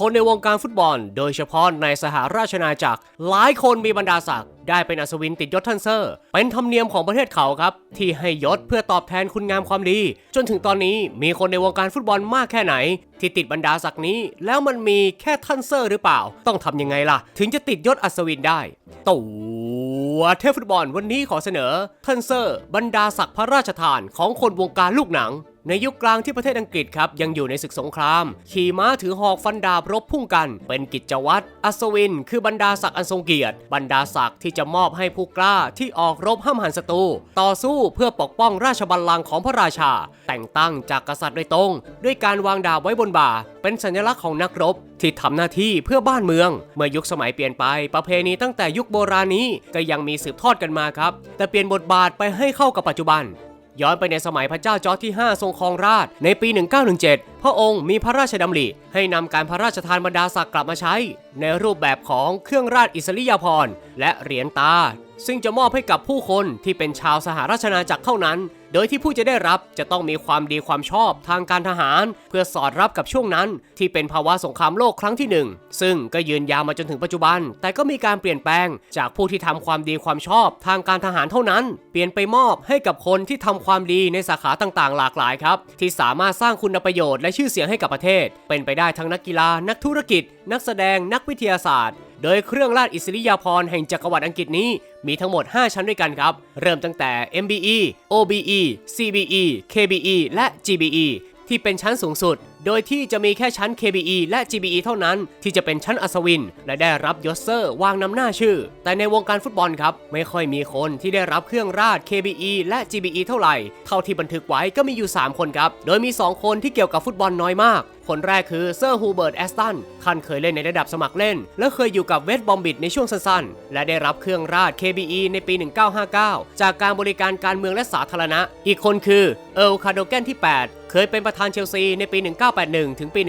คนในวงการฟุตบอล โดยเฉพาะในสหราชอาณาจักร หลายคนมีบรรดาศักดิ์ได้เป็นอัศวินติดยศทันเซอร์ เป็นธรรมเนียมของประเทศเขาครับ ที่ให้ยศเพื่อตอบแทนคุณงามความดี จนถึงตอนนี้มีคนในวงการฟุตบอลมากแค่ไหน ที่ติดบรรดาศักดิ์นี้ แล้วมันมีแค่ทันเซอร์หรือเปล่า ต้องทำยังไงล่ะ ถึงจะติดยศอัศวินได้ตัวเทพฟุตบอลวันนี้ขอเสนอทันเซอร์ บรรดาศักดิ์พระราชทานของคนวงการลูกหนัง ในยุคกลางที่ประเทศอังกฤษครับยังอยู่ในศึกสงคราม ขี่ม้าถือหอกฟันดาบรบพุ่งกัน เป็นกิจวัตรอัศวิน คือบรรดาศักดิ์อันทรงเกียรติ บรรดาศักดิ์ที่จะมอบให้ผู้กล้าที่ออกรบห้ามหันศัตรูต่อสู้เพื่อปกป้องราชบัลลังก์ของพระราชา แต่งตั้งจากกษัตริย์โดยตรง ด้วยการวางดาบไว้บนบ่า เป็นสัญลักษณ์ของนักรบ ที่ทำหน้าที่เพื่อบ้านเมือง เมื่อยุคสมัยเปลี่ยนไปประเพณีตั้งแต่ยุคโบราณนี้ก็ยังมีสืบทอดกันมาครับ แต่เปลี่ยนบทบาทไปให้เข้ากับปัจจุบัน ย้อนไปในสมัยพระเจ้าจอร์จที่ 5 ทรงครองราชในปี 1917 พระองค์มีพระราชดำริให้นำการพระราชทานบรรดาศักดิ์กลับมาใช้ ในรูปแบบของเครื่องราชอิสริยาภรณ์และเหรียญตา ซึ่งจะมอบให้กับผู้คนที่เป็นชาวสหราชอาณาจักรเท่านั้น โดยที่ผู้จะได้รับจะต้องมีความดีความชอบทางการทหาร เพื่อสอดรับกับช่วงนั้น ที่เป็นภาวะสงครามโลกครั้งที่หนึ่งซึ่งก็ยืนยาวมาจนถึงปัจจุบัน แต่ก็มีการเปลี่ยนแปลง จากผู้ที่ทำความดีความชอบทางการทหารเท่านั้น เปลี่ยนไปมอบให้กับคนที่ทำความดีในสาขาต่างๆ หลากหลายครับ ที่สามารถสร้างคุณประโยชน์และชื่อเสียงให้กับประเทศ เป็นไปได้ทั้งนักกีฬานักธุรกิจ นักแสดงนักวิทยาศาสตร์ โดยเครื่องราชอิสริยาภรณ์แห่งจักรวรรดิอังกฤษนี้มีทั้งหมด 5 ชั้นด้วยกันครับ เริ่มตั้งแต่ MBE OBE CBE KBE และ GBE ที่เป็นชั้นสูงสุด โดยที่จะมีแค่ชั้น KBE และ GBE เท่านั้น ที่จะเป็นชั้นอัศวิน และได้รับยศเซอร์วางนำหน้าชื่อ แต่ในวงการฟุตบอลครับ ไม่ค่อยมีคนที่ได้รับเครื่องราช KBE และ GBE เท่าไหร่ เท่าที่บันทึกไว้ก็มีอยู่ 3 คนครับ โดยมี 2 คนที่เกี่ยวกับฟุตบอลน้อยมาก คนแรกคือเซอร์ฮูเบิร์ตแอสตันท่านเคยเล่นในระดับสมัครเล่น และเคยอยู่กับเวสต์บอมบิดในช่วงสั้นๆ และได้รับเครื่องราช KBE ในปี 1959 จากการบริการการเมืองและสาธารณะ อีกคนคือเอิร์ลคาโดแกนที่8เคยเป็นประธานเชลซีในปี 1981 ถึงปี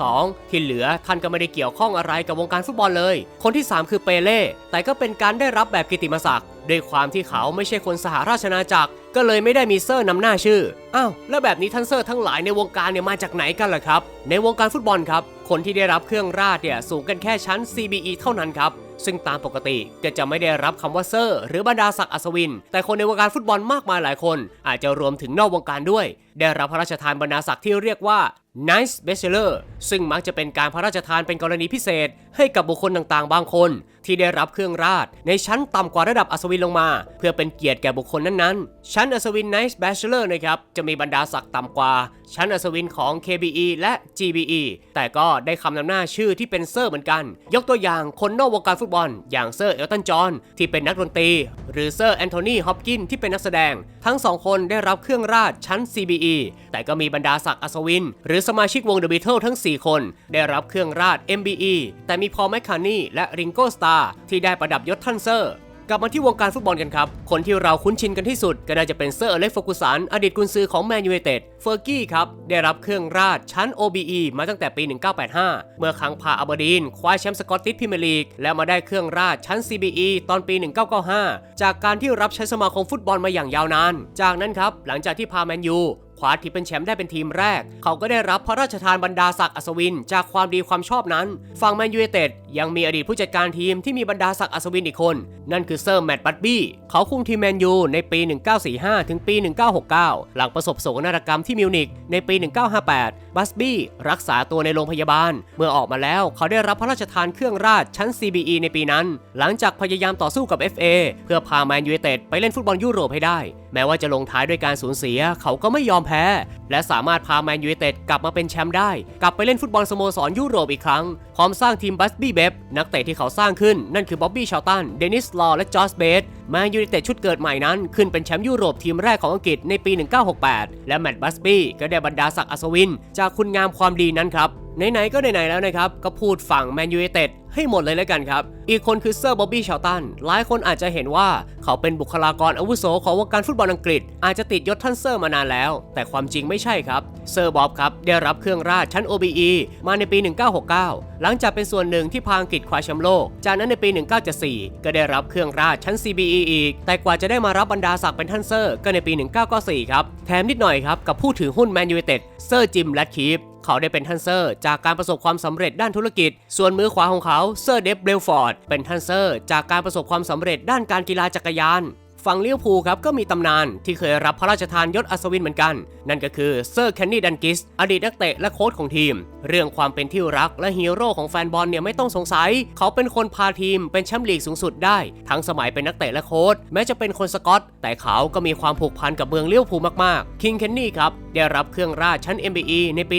1982 ที่เหลือท่านก็ไม่ได้เกี่ยวข้องอะไรกับวงการฟุตบอลเลย คนที่ 3 คือเปเล่ แต่ก็เป็นการได้รับแบบกิตติมศักดิ์ด้วยความที่เขาไม่ใช่คนสหราชอาณาจักร ก็เลยไม่ได้มีเซอร์นำหน้าชื่อ อ้าว แล้วแบบนี้ท่านเซอร์ทั้งหลายในวงการเนี่ยมาจากไหนกันล่ะครับ ในวงการฟุตบอลครับ คนที่ได้รับเครื่องราชเนี่ยสูงกันแค่ชั้น CBE เท่านั้นครับซึ่งตามปกติก็จะไม่ได้รับคำว่าเซอร์ หรือบรรดาศักดิ์อัศวิน แต่คนในวงการฟุตบอลมากมายหลายคน อาจจะรวมถึงนอกวงการด้วย ได้รับพระราชทานบรรดาศักดิ์ที่เรียกว่า Nice Bachelor ซึ่งมักจะเป็นการพระราชทานเป็นกรณีพิเศษ ให้กับบุคคลต่างๆ บางคน ที่ได้รับเครื่องราช ในชั้นต่ำกว่าระดับอัศวินลงมา เพื่อเป็นเกียรติแก่บุคคลนั้นๆ ชั้นอัศวิน Nice Bachelor นะครับจะมีบรรดาศักดิ์ต่ำกว่า ชั้นอัศวินของ KBE และ GBE แต่ก็ได้คำนำหน้าชื่อที่เป็นเซอร์เหมือนกัน ยกตัวอย่างคนนอกวงการฟุตบอล อย่างเซอร์เอลตันจอห์นที่เป็นนักดนตรี หรือเซอร์แอนโทนีฮอปกินที่เป็นนักแสดง ทั้งสองคนได้รับเครื่องราชชั้น CBE แต่ก็มีบรรดาศักดิ์อัศวิน หรือสมาชิกวงเดอะบิทเทิลทั้ง 4 คน ได้รับเครื่องราช MBE แต่มีพอลแมคคานีและริงโกสตาร์ที่ได้ประดับยศท่านเซอร์ กลับมาที่วงการฟุตบอลกันครับ คนที่เราคุ้นชินกันที่สุด ก็น่าจะเป็นเซอร์อเล็กฟอร์กูสันอดีตกุนซือของแมนยูไนเต็ดเฟอร์กี้ครับ ได้รับเครื่องราชชั้น OBE มาตั้งแต่ปี 1985 เมื่อครั้งพาอาบอร์ดีนคว้าแชมป์สกอตติชพรีเมียร์ลีก และมาได้เครื่องราชชั้น CBE ตอนปี 1995 จากการที่รับใช้สมาคมฟุตบอลมาอย่างยาวนาน จากนั้นครับหลังจากที่พาแมนยู ว้าที่เป็นแชมป์ได้เป็นทีมแรก เขาก็ได้รับพระราชทานบรรดาศักดิ์อัศวิน จากความดีความชอบนั้น ฝั่งแมนยูไนเต็ดยังมีอดีตผู้จัดการทีมที่มีบรรดาศักดิ์อัศวินอีกคน นั่นคือเซอร์แมตต์บัตบี้ เขาคุมทีมแมนยูในปี 1945 ถึงปี 1969 หลังประสบโศกนาฏกรรมที่มิวนิกในปี 1958 บัสบี้รักษาตัวในโรงพยาบาล เมื่อออกมาแล้วเขาได้รับพระราชทานเครื่องราชชั้น CBE ในปีนั้น หลังจากพยายามต่อสู้กับ FA เพื่อพาแมนยูไนเต็ดไปเล่นฟุตบอลยุโรปให้ได้ แม้ว่าจะลงท้ายด้วยการสูญเสีย เขาก็ไม่ยอมแพ้และสามารถพาแมนยูไนเต็ดกลับมาเป็นแชมป์ได้ กลับไปเล่นฟุตบอลสโมสรยุโรปอีกครั้ง พร้อมสร้างทีมบัสบี้เบฟนักเตะที่เขาสร้างขึ้นนั่นคือบ๊อบบี้ชาตัน เดนิสลอว์และจอร์จเบสแมนยูไนเต็ดชุดเกิดใหม่นั้น ขึ้นเป็นแชมป์ยุโรปทีมแรกของอังกฤษในปี 1968 และแมตต์บัสบี้ก็ได้บรรดาศักดิ์อัศวิน จากคุณงามความดีนั้นครับ ไหนๆก็ไหนๆแล้วนะครับ ก็พูดฝั่งแมนยูไนเต็ดให้หมดเลยแล้วกันครับ อีกคนคือเซอร์บ๊อบบี้ชาลตัน หลายคนอาจจะเห็นว่าเขาเป็นบุคลากรอาวุโสของวงการฟุตบอลอังกฤษ อาจจะติดยศท่านเซอร์มานานแล้ว แต่ความจริงไม่ใช่ครับ เซอร์บ๊อบครับ ได้รับเครื่องราชชั้น OBE มาในปี 1969 หลังจากเป็นส่วนหนึ่งที่พาอังกฤษคว้าแชมป์โลก จากนั้นในปี 1974 ก็ได้รับเครื่องราชชั้น CBE อีก แต่กว่าจะได้มารับบรรดาศักดิ์เป็นท่านเซอร์ก็ในปี 1994 ครับ แถมนิดหน่อยครับกับผู้ถือหุ้นแมนยูไนเต็ดเซอร์จิมแรดคีฟ เขาได้เป็นทันเซอร์ จากการประสบความสำเร็จด้านธุรกิจ ส่วนมือขวาของเขาเซอร์เดฟเบลฟอร์ดเป็นทันเซอร์ จากการประสบความสำเร็จด้านการกีฬาจักรยาน ฝั่งลิเวอร์พูลครับก็มีตำนานที่เคยรับพระราชทานยศอัศวินเหมือนกัน นั่นก็คือเซอร์แคนนี่ดันกิสอดีตนักเตะและโค้ชของทีม เรื่องความเป็นที่รักและฮีโร่ของแฟนบอลเนี่ยไม่ต้องสงสัย เขาเป็นคนพาทีมเป็นแชมป์ลีกสูงสุดได้ ทั้งสมัยเป็นนักเตะและโค้ชแม้จะเป็นคนสกอต แต่เขาก็มีความผูกพันกับเมืองลิเวอร์พูลมากๆคิงเคนนี่ครับได้รับเครื่องราชชั้น MBE ในปี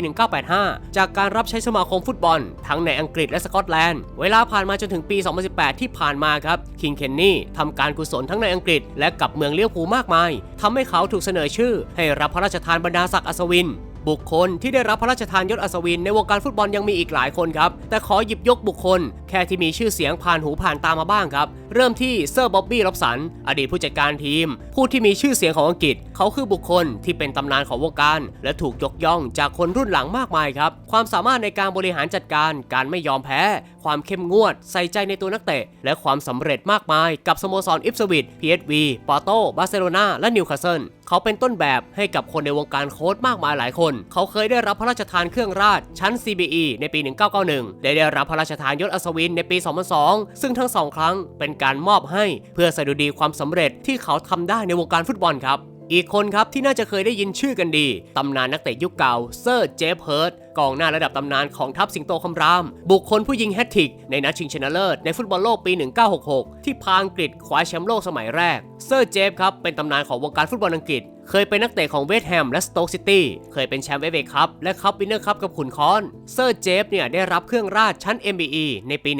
1985 จากการรับใช้สมาคมฟุตบอล ทั้งในอังกฤษและสกอตแลนด์ เวลาผ่านมาจนถึงปี 2018 ที่ผ่านมาครับคิงเคนนี่ทำการกุศลทั้งในอังกฤษและกับเมืองเลี้ยวภูมากมายทำให้เขาถูกเสนอชื่อ ให้รับพระราชทานบรรดาศักดิ์อัศวิน บุคคลที่ได้รับพระราชทานยศอัศวินในวงการฟุตบอลยังมีอีกหลายคนครับ แต่ขอหยิบยกบุคคล ค่ที่มีชื่อเสียงผ่านหูผ่านตามาบ้างครับ เริ่มที่เซอร์บ๊อบบี้ล็อบสัน อดีตผู้จัดการทีม ผู้ที่มีชื่อเสียงของอังกฤษ เขาคือบุคคลที่เป็นตำนานของวงการ และถูกยกย่องจากคนรุ่นหลังมากมายครับ ความสามารถในการบริหารจัดการ การไม่ยอมแพ้ ความเข้มงวด ใส่ใจในตัวนักเตะ และความสำเร็จมากมายกับสโมสรอิฟสวิต PSV ปอร์โตบาร์เซโลนาและนิวคาสเซิลเขาเป็นต้นแบบให้กับคนในวงการโค้ชมากมายหลายคน เขาเคยได้รับพระราชทานเครื่องราชชั้น CBE ในปี 1991 ได้ได้รับพระราชทานยศอัศวินในปี 2002 ซึ่งทั้งสองครั้งเป็นการมอบให้เพื่อสดุดีความสำเร็จที่เขาทำได้ในวงการฟุตบอลครับอีกคนครับที่น่าจะเคยได้ยินชื่อกันดี ตำนานนักเตะยุคเก่าเซอร์เจฟเฮิร์ตกองหน้าระดับตำนานของทัพสิงโตคำราม บุคคลผู้ยิงแฮตทริกในนัดชิงชนะเลิศในฟุตบอลโลกปี 1966 ที่พาอังกฤษคว้าแชมป์โลกสมัยแรก เซอร์เจฟครับเป็นตำนานของวงการฟุตบอลอังกฤษ เคยเป็นนักเตะของเวสต์แฮมและสโต๊กซิตี้ เคยเป็นแชมป์เอฟเอคัพและคัพวินเนอร์คัพกับขุนค้อน เซอร์เจฟเนี่ยได้รับเครื่องราชชั้น MBE ในปี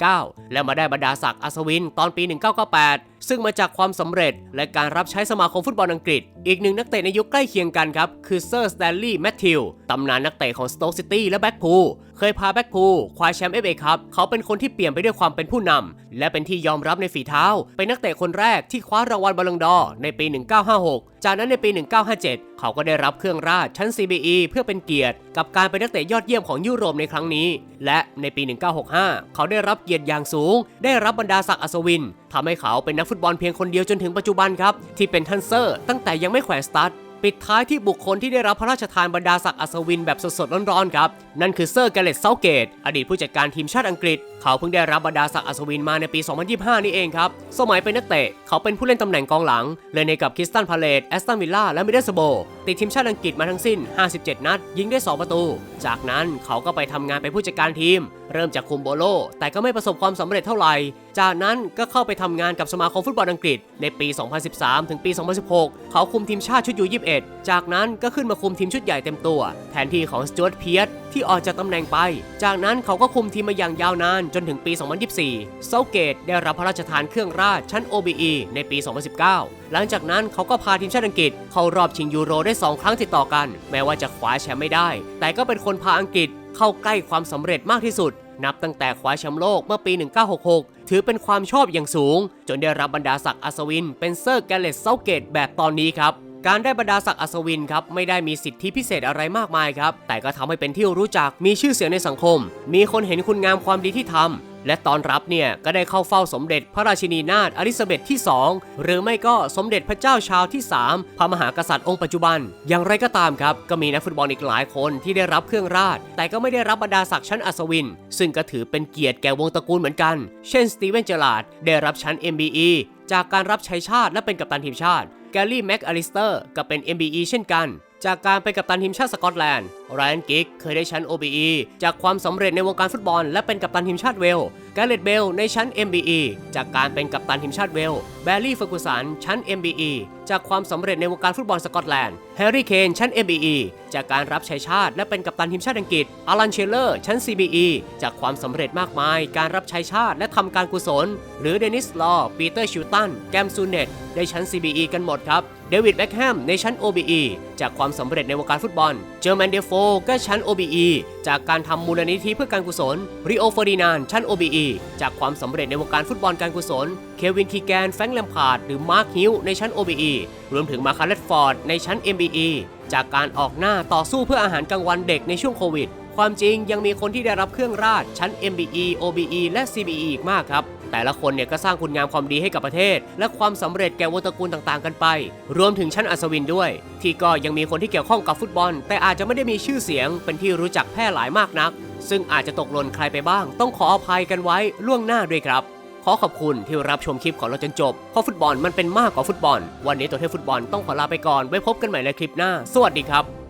1979 และมาได้บรรดาศักดิ์อัศวินตอนปี 1998 ซึ่งมาจากความสำเร็จและการรับใช้สมาคมฟุตบอลอังกฤษ อีกหนึ่งนักเตะในยุคใกล้เคียงกันครับ คือเซอร์สแตนลีย์แมทธิวตำนานนักเตะของสโต๊กซิตี้และแบ็กพูล เคยพาแบ็กพูลคว้าแชมป์เอฟเอคัพเขาเป็นคนที่เปลี่ยนไปด้วยความเป็นผู้นำและเป็นที่ยอมรับในฝีเท้า เป็นนักเตะคนแรกที่คว้ารางวัลบอลลงดอร์ในปี 1956 จากนั้นในปี 1957 เขาก็ได้รับเครื่องราชชั้น CBE เพื่อเป็นเกียรติ กับการเป็นนักเตะยอดเยี่ยมของยุโรปในครั้งนี้ และในปี 1965 เขาได้รับเกียรติอย่างสูง ได้รับบรรดาศักดิ์อัศวินทำให้เขาเป็นนักฟุตบอลเพียงคนเดียวจนถึงปัจจุบันครับที่เป็นทันเซอร์ ตั้งแต่ยังไม่แขวนสตาร์ท ปิดท้ายที่บุคคลที่ได้รับพระราชทานบรรดาศักดิ์อัศวินแบบสดๆร้อนๆครับ นั่นคือเซอร์แกเลตเซาเกต อดีตผู้จัดการทีมชาติอังกฤษ เขาเพิ่งได้รับบรรดาศักดิ์อัศวินมาในปี 2025 นี่เองครับ สมัยเป็นนักเตะ เขาเป็นผู้เล่นตำแหน่งกองหลัง เล่นในกับคิสตันพาเลตแอสตันวิลล่าและมิดเดิลสโบติดทีมชาติอังกฤษมาทั้งสิ้น 57 นัด ยิงได้ 2 ประตู จากนั้นเขาก็ไปทำงานเป็นผู้จัดการทีม เริ่มจากคุมโบโล แต่ก็ไม่ประสบความสำเร็จเท่าไหร่ จากนั้นก็เข้าไปทำงานกับสมาคมฟุตบอลอังกฤษ ในปี 2013 ถึงปี 2016 เขาคุมทีมชาติชุดยู 21 จากนั้นก็ขึ้นมาคุมทีมชุดใหญ่เต็มตัว แทนที่ของสจวตเพียร์ ที่ออกจากตำแหน่งไป จากนั้นเขาก็คุมทีมมาอย่างยาวนานจนถึงปี 2024 เซาเกตได้รับพระราชทานเครื่องราชชั้น OBE ในปี 2019 หลังจากนั้นเขาก็พาทีมชาติอังกฤษเข้ารอบชิงยูโรได้ 2 ครั้งติดต่อกัน แม้ว่าจะคว้าแชมป์ไม่ได้ แต่ก็เป็นคนพาอังกฤษเข้าใกล้ความสำเร็จมากที่สุด นับตั้งแต่คว้าแชมป์โลกเมื่อปี 1966 ถือเป็นความชอบอย่างสูง จนได้รับบรรดาศักดิ์อัศวิน เป็นเซอร์แกเลตเซาเกตแบบตอนนี้ครับ การได้บรรดาศักดิ์อัศวินครับไม่ได้มีสิทธิพิเศษอะไรมากมายครับ แต่ก็ทำให้เป็นที่รู้จักมีชื่อเสียงในสังคม มีคนเห็นคุณงามความดีที่ทำและตอนรับเนี่ยก็ได้เข้าเฝ้าสมเด็จพระราชินีนาถอลิซาเบธที่ 2 หรือไม่ก็สมเด็จพระเจ้าชาวที่ 3 พระมหากษัตริย์องค์ปัจจุบัน อย่างไรก็ตามครับก็มีนักฟุตบอลอีกหลายคนที่ได้รับเครื่องราช แต่ก็ไม่ได้รับบรรดาศักดิ์ชั้นอัศวิน ซึ่งก็ถือเป็นเกียรติแก่วงตระกูลเหมือนกัน เช่นสตีเวนเจอราร์ดได้รับชั้น MBE จากการรับใช้ชาติและเป็นกัปตันทีมชาติ แกลลี่แม็กอลิสเตอร์ก็เป็น MBE เช่นกัน จากการเป็นกัปตันทีมชาติสกอตแลนด์ ไรอันกิกเคยได้ชั้น OBE จากความสำเร็จในวงการฟุตบอล และเป็นกัปตันทีมชาติเวลแกเรตเบลในชั้น MBE จากการเป็นกัปตันทีมชาติเวลแบร์รี่เฟอร์กูสันชั้น MBE จากความสำเร็จในวงการฟุตบอลสกอตแลนด์แฮร์รี่เคนชั้น MBE จากการรับใช้ชาติและเป็นกัปตันทีมชาติอังกฤษอลันเชลเลอร์ชั้น CBE จากความสำเร็จมากมาย การรับใช้ชาติและทำการกุศล หรือเดนิสลอปีเตอร์ชิวตันแกมซูเนตได้ชั้น CBE กันหมดครับเดวิดแบ็กแฮมในชั้น OBE จากความสำเร็จในวงการฟุตบอลเจอร์แมนเดโฟก็ชั้น OBE จากการทำมูลนิธิเพื่อการกุศลริโอเฟอร์ดินานชั้น OBE จากความสำเร็จในวงการฟุตบอลการกุศล เควินคีแกน แฟรงค์แลมพาร์ดหรือมาร์คฮิลในชั้น OBE รวมถึงมาคาร์เลตฟอร์ดในชั้น MBE จากการออกหน้าต่อสู้เพื่ออาหารกลางวันเด็กในช่วงโควิด ความจริงยังมีคนที่ได้รับเครื่องราชชั้น MBE OBE และ CBE อีกมากครับ แต่ละคนเนี่ยก็สร้างคุณงามความดีให้กับประเทศ และความสำเร็จแก่วงตระกูลต่างๆ กันไป รวมถึงชั้นอัศวินด้วย ที่ก็ยังมีคนที่เกี่ยวข้องกับฟุตบอล แต่อาจจะไม่ได้มีชื่อเสียง เป็นที่รู้จักแพร่หลายมากนัก ซึ่งอาจจะตกหล่นใครไปบ้าง ต้องขออภัยกันไว้ล่วงหน้าด้วยครับขอขอบคุณที่รับชมคลิปของเราจนจบ เพราะฟุตบอลมันเป็นมากกว่าฟุตบอล วันนี้ตัวเทพฟุตบอลต้องขอลาไปก่อน ไว้พบกันใหม่ในคลิปหน้า สวัสดีครับ